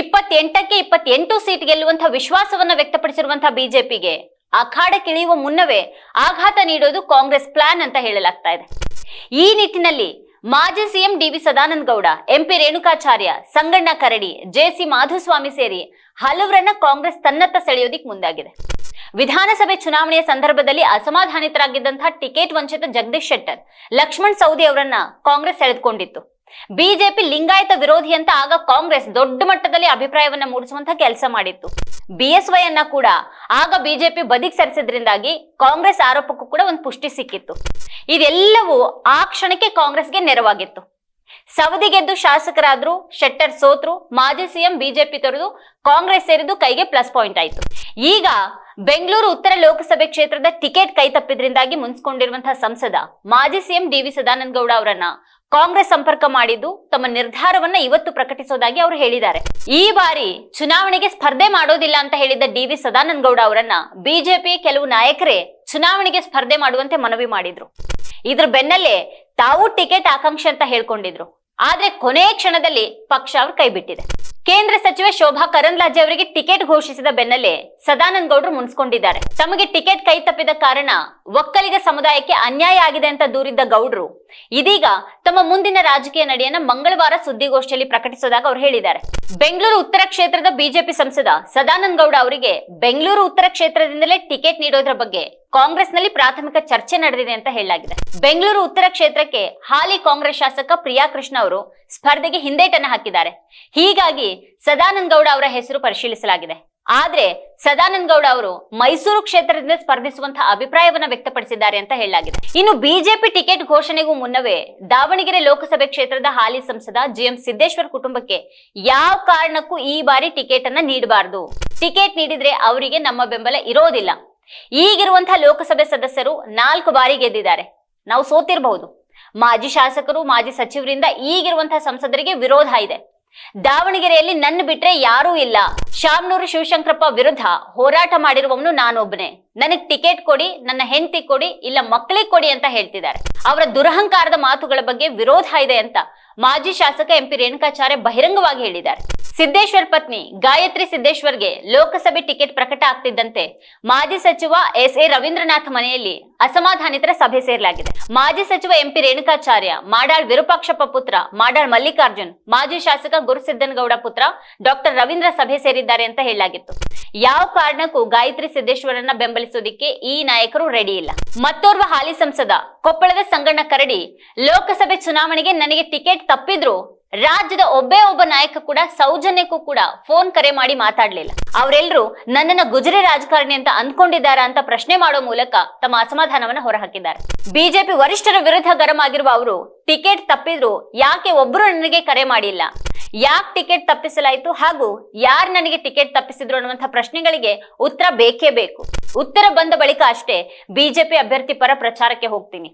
ಇಪ್ಪತ್ತೆಂಟಕ್ಕೆ ಇಪ್ಪತ್ತೆಂಟು ಸೀಟ್ ಗೆಲ್ಲುವಂತಹ ವಿಶ್ವಾಸವನ್ನ ವ್ಯಕ್ತಪಡಿಸಿರುವಂತಹ ಬಿಜೆಪಿಗೆ ಅಖಾಡಕ್ಕಿಳಿಯುವ ಮುನ್ನವೇ ಆಘಾತ ನೀಡೋದು ಕಾಂಗ್ರೆಸ್ ಪ್ಲಾನ್ ಅಂತ ಹೇಳಲಾಗ್ತಾ ಇದೆ. ಈ ನಿಟ್ಟಿನಲ್ಲಿ ಮಾಜಿ CM D V Sadananda Gowda MP Renukacharya, Sanganna Karadi JC Madhuswamy ಸೇರಿ ಹಲವರನ್ನ ಕಾಂಗ್ರೆಸ್ ತನ್ನತ್ತ ಸೆಳೆಯೋದಿಕ್ ಮುಂದಾಗಿದೆ. ವಿಧಾನಸಭೆ ಚುನಾವಣೆಯ ಸಂದರ್ಭದಲ್ಲಿ ಅಸಮಾಧಾನಿತರಾಗಿದ್ದಂತಹ ಟಿಕೆಟ್ ವಂಚಿತ ಜಗದೀಶ್ ಶೆಟ್ಟರ್, ಲಕ್ಷ್ಮಣ್ ಸೌದಿ ಅವರನ್ನ ಕಾಂಗ್ರೆಸ್ ಸೆಳೆದುಕೊಂಡಿತ್ತು. ಬಿಜೆಪಿ ಲಿಂಗಾಯತ ವಿರೋಧಿ ಅಂತ ಆಗ ಕಾಂಗ್ರೆಸ್ ದೊಡ್ಡ ಮಟ್ಟದಲ್ಲಿ ಅಭಿಪ್ರಾಯವನ್ನ ಮೂಡಿಸುವಂತ ಕೆಲಸ ಮಾಡಿತ್ತು. ಬಿಎಸ್ವೈ ಅನ್ನ ಕೂಡ ಆಗ ಬಿಜೆಪಿ ಬದಿಗೆ ಸರಿಸಿದ್ರಿಂದಾಗಿ ಕಾಂಗ್ರೆಸ್ ಆರೋಪಕ್ಕೂ ಕೂಡ ಒಂದು ಪುಷ್ಟಿ ಸಿಕ್ಕಿತ್ತು. ಇದೆಲ್ಲವೂ ಆ ಕ್ಷಣಕ್ಕೆ ಕಾಂಗ್ರೆಸ್ಗೆ ನೆರವಾಗಿತ್ತು. ಸವದಿ ಗೆದ್ದು ಶಾಸಕರಾದ್ರು, ಶೆಟ್ಟರ್ ಸೋತ್ರು, ಮಾಜಿ ಸಿಎಂ ಬಿಜೆಪಿ ತೊರೆದು ಕಾಂಗ್ರೆಸ್ ಸೇರಿದ್ದು ಕೈಗೆ ಪ್ಲಸ್ ಪಾಯಿಂಟ್ ಆಯ್ತು. ಈಗ ಬೆಂಗಳೂರು ಉತ್ತರ ಲೋಕಸಭೆ ಕ್ಷೇತ್ರದ ಟಿಕೆಟ್ ಕೈ ತಪ್ಪಿದ್ರಿಂದಾಗಿ ಮುನ್ಸ್ಕೊಂಡಿರುವಂತಹ ಸಂಸದ ಮಾಜಿ CM D V Sadananda Gowda ಅವರನ್ನ ಕಾಂಗ್ರೆಸ್ ಸಂಪರ್ಕ ಮಾಡಿದ್ದು ತಮ್ಮ ನಿರ್ಧಾರವನ್ನ ಇವತ್ತು ಪ್ರಕಟಿಸೋದಾಗಿ ಅವರು ಹೇಳಿದ್ದಾರೆ. ಈ ಬಾರಿ ಚುನಾವಣೆಗೆ ಸ್ಪರ್ಧೆ ಮಾಡೋದಿಲ್ಲ ಅಂತ ಹೇಳಿದ್ದ ಡಿ ವಿ ಸದಾನಂದ ಗೌಡ ಅವರನ್ನ ಬಿಜೆಪಿ ಕೆಲವು ನಾಯಕರೇ ಚುನಾವಣೆಗೆ ಸ್ಪರ್ಧೆ ಮಾಡುವಂತೆ ಮನವಿ ಮಾಡಿದ್ರು. ಇದ್ರ ಬೆನ್ನಲ್ಲೇ ತಾವು ಟಿಕೆಟ್ ಆಕಾಂಕ್ಷಿ ಅಂತ ಹೇಳ್ಕೊಂಡಿದ್ರು. ಆದ್ರೆ ಕೊನೆಯ ಕ್ಷಣದಲ್ಲಿ ಪಕ್ಷ ಅವ್ರು ಕೈ ಬಿಟ್ಟಿದೆ. ಕೇಂದ್ರ ಸಚಿವೆ ಶೋಭಾ ಕರಂದ್ಲಾಜೆ ಅವರಿಗೆ ಟಿಕೆಟ್ ಘೋಷಿಸಿದ ಬೆನ್ನಲ್ಲೇ ಸದಾನಂದ ಗೌಡರು ಮುನ್ಸ್ಕೊಂಡಿದ್ದಾರೆ. ತಮಗೆ ಟಿಕೆಟ್ ಕೈ ತಪ್ಪಿದ ಕಾರಣ ಒಕ್ಕಲಿಗ ಸಮುದಾಯಕ್ಕೆ ಅನ್ಯಾಯ ಆಗಿದೆ ಅಂತ ದೂರಿದ್ದ ಗೌಡರು. ಇದೀಗ ತಮ್ಮ ಮುಂದಿನ ರಾಜಕೀಯ ನಡೆಯನ್ನ ಮಂಗಳವಾರ ಸುದ್ದಿಗೋಷ್ಠಿಯಲ್ಲಿ ಪ್ರಕಟಿಸೋದಾಗ ಅವರು ಹೇಳಿದ್ದಾರೆ. ಬೆಂಗಳೂರು ಉತ್ತರ ಕ್ಷೇತ್ರದ ಬಿಜೆಪಿ ಸಂಸದ ಸದಾನಂದ ಗೌಡ ಅವರಿಗೆ ಬೆಂಗಳೂರು ಉತ್ತರ ಕ್ಷೇತ್ರದಿಂದಲೇ ಟಿಕೆಟ್ ನೀಡೋದ್ರ ಬಗ್ಗೆ ಕಾಂಗ್ರೆಸ್ನಲ್ಲಿ ಪ್ರಾಥಮಿಕ ಚರ್ಚೆ ನಡೆದಿದೆ ಅಂತ ಹೇಳಲಾಗಿದೆ. ಬೆಂಗಳೂರು ಉತ್ತರ ಕ್ಷೇತ್ರಕ್ಕೆ ಹಾಲಿ ಕಾಂಗ್ರೆಸ್ ಶಾಸಕ ಪ್ರಿಯಾ ಕೃಷ್ಣ ಅವರು ಸ್ಪರ್ಧೆಗೆ ಹಿಂದೇಟನ್ನು ಹಾಕಿದ್ದಾರೆ. ಹೀಗಾಗಿ ಸದಾನಂದ ಗೌಡ ಅವರ ಹೆಸರು ಪರಿಶೀಲಿಸಲಾಗಿದೆ. ಆದ್ರೆ ಸದಾನಂದ ಗೌಡ ಅವರು ಮೈಸೂರು ಕ್ಷೇತ್ರದಿಂದ ಸ್ಪರ್ಧಿಸುವಂತಹ ಅಭಿಪ್ರಾಯವನ್ನ ವ್ಯಕ್ತಪಡಿಸಿದ್ದಾರೆ ಅಂತ ಹೇಳಲಾಗಿದೆ. ಇನ್ನು ಬಿಜೆಪಿ ಟಿಕೆಟ್ ಘೋಷಣೆಗೂ ಮುನ್ನವೇ ದಾವಣಗೆರೆ ಲೋಕಸಭೆ ಕ್ಷೇತ್ರದ ಹಾಲಿ ಸಂಸದ ಜಿಎಂ ಸಿದ್ದೇಶ್ವರ್ ಕುಟುಂಬಕ್ಕೆ ಯಾವ ಕಾರಣಕ್ಕೂ ಈ ಬಾರಿ ಟಿಕೆಟ್ ಅನ್ನ ನೀಡಬಾರದು. ಟಿಕೆಟ್ ನೀಡಿದ್ರೆ ಅವರಿಗೆ ನಮ್ಮ ಬೆಂಬಲ ಇರೋದಿಲ್ಲ. ಈಗಿರುವಂತಹ ಲೋಕಸಭೆ ಸದಸ್ಯರು ನಾಲ್ಕು ಬಾರಿ ಗೆದ್ದಿದ್ದಾರೆ. ನಾವು ಸೋತಿರಬಹುದು. ಮಾಜಿ ಶಾಸಕರು, ಮಾಜಿ ಸಚಿವರಿಂದ ಈಗಿರುವಂತಹ ಸಂಸದರಿಗೆ ವಿರೋಧ ಇದೆ. ದಾವಣಗೆರೆಯಲ್ಲಿ ನನ್ನ ಬಿಟ್ರೆ ಯಾರೂ ಇಲ್ಲ. ಶಾಮನೂರು ಶಿವಶಂಕರಪ್ಪ ವಿರುದ್ಧ ಹೋರಾಟ ಮಾಡಿರುವವನು ನಾನೊಬ್ಬನೇ. ನನಗ್ ಟಿಕೆಟ್ ಕೊಡಿ, ನನ್ನ ಹೆಂಡತಿ ಕೊಡಿ, ಇಲ್ಲ ಮಕ್ಕಳಿಗೆ ಕೊಡಿ ಅಂತ ಹೇಳ್ತಿದ್ದಾರೆ. ಅವರ ದುರಹಂಕಾರದ ಮಾತುಗಳ ಬಗ್ಗೆ ವಿರೋಧ ಇದೆ ಅಂತ ಮಾಜಿ ಶಾಸಕ ಎಂಪಿ ರೇಣುಕಾಚಾರ್ಯ ಬಹಿರಂಗವಾಗಿ ಹೇಳಿದ್ದಾರೆ. ಸಿದ್ದೇಶ್ವರ್ ಪತ್ನಿ ಗಾಯತ್ರಿ ಸಿದ್ದೇಶ್ವರ್ಗೆ ಲೋಕಸಭೆ ಟಿಕೆಟ್ ಪ್ರಕಟ ಆಗ್ತಿದ್ದಂತೆ ಮಾಜಿ ಸಚಿವ ಎಸ್ ಎ ರವೀಂದ್ರನಾಥ್ ಮನೆಯಲ್ಲಿ ಅಸಮಾಧಾನಿತರ ಸಭೆ ಸೇರಲಾಗಿದೆ. ಮಾಜಿ ಸಚಿವ ಎಂಪಿ ರೇಣುಕಾಚಾರ್ಯ, ಮಾಡಾಳ್ ವಿರೂಪಾಕ್ಷಪ್ಪ ಪುತ್ರ, ಮಾಡಾಳ್ ಮಲ್ಲಿಕಾರ್ಜುನ್, ಮಾಜಿ ಶಾಸಕ ಗುರುಸಿದ್ದನಗೌಡ ಪುತ್ರ ಡಾಕ್ಟರ್ ರವೀಂದ್ರ ಸಭೆ ಸೇರಿದ್ದಾರೆ ಅಂತ ಹೇಳಲಾಗಿತ್ತು. ಯಾವ ಕಾರಣಕ್ಕೂ ಗಾಯತ್ರಿ ಸಿದ್ದೇಶ್ವರನ್ನ ಬೆಂಬಲಿಸೋದಿಕ್ಕೆ ಈ ನಾಯಕರು ರೆಡಿ ಇಲ್ಲ. ಮತ್ತೋರ್ವ ಹಾಲಿ ಸಂಸದ ಕೊಪ್ಪಳದ ಸಂಗಣ್ಣ ಕರಡಿ ಲೋಕಸಭೆ ಚುನಾವಣೆಗೆ ನನಗೆ ಟಿಕೆಟ್ ತಪ್ಪಿದ್ರು ರಾಜ್ಯದ ಒಬ್ಬೇ ಒಬ್ಬ ನಾಯಕ ಕೂಡ ಸೌಜನ್ಯಕ್ಕೂ ಕೂಡ ಫೋನ್ ಕರೆ ಮಾಡಿ ಮಾತಾಡ್ಲಿಲ್ಲ. ಅವರೆಲ್ಲರೂ ನನ್ನನ್ನ ಗುಜರಿ ರಾಜಕಾರಣಿ ಅಂತ ಅಂದ್ಕೊಂಡಿದ್ದಾರಾ ಅಂತ ಪ್ರಶ್ನೆ ಮಾಡೋ ಮೂಲಕ ತಮ್ಮ ಅಸಮಾಧಾನವನ್ನ ಹೊರಹಾಕಿದ್ದಾರೆ. ಬಿಜೆಪಿ ವರಿಷ್ಠರ ವಿರುದ್ಧ ಗರಂ ಆಗಿರುವ ಅವರು ಟಿಕೆಟ್ ತಪ್ಪಿದ್ರು ಯಾಕೆ ಒಬ್ರು ನನಗೆ ಕರೆ ಮಾಡಿಲ್ಲ? ಯಾಕೆ ಟಿಕೆಟ್ ತಪ್ಪಿಸಲಾಯಿತು? ಹಾಗೂ ಯಾರು ನನಗೆ ಟಿಕೆಟ್ ತಪ್ಪಿಸಿದ್ರು ಅನ್ನುವಂಥ ಪ್ರಶ್ನೆಗಳಿಗೆ ಉತ್ತರ ಬೇಕೇ ಬೇಕು. ಉತ್ತರ ಬಂದ ಬಳಿಕ ಅಷ್ಟೇ ಬಿಜೆಪಿ ಅಭ್ಯರ್ಥಿ ಪರ ಪ್ರಚಾರಕ್ಕೆ ಹೋಗ್ತೀನಿ.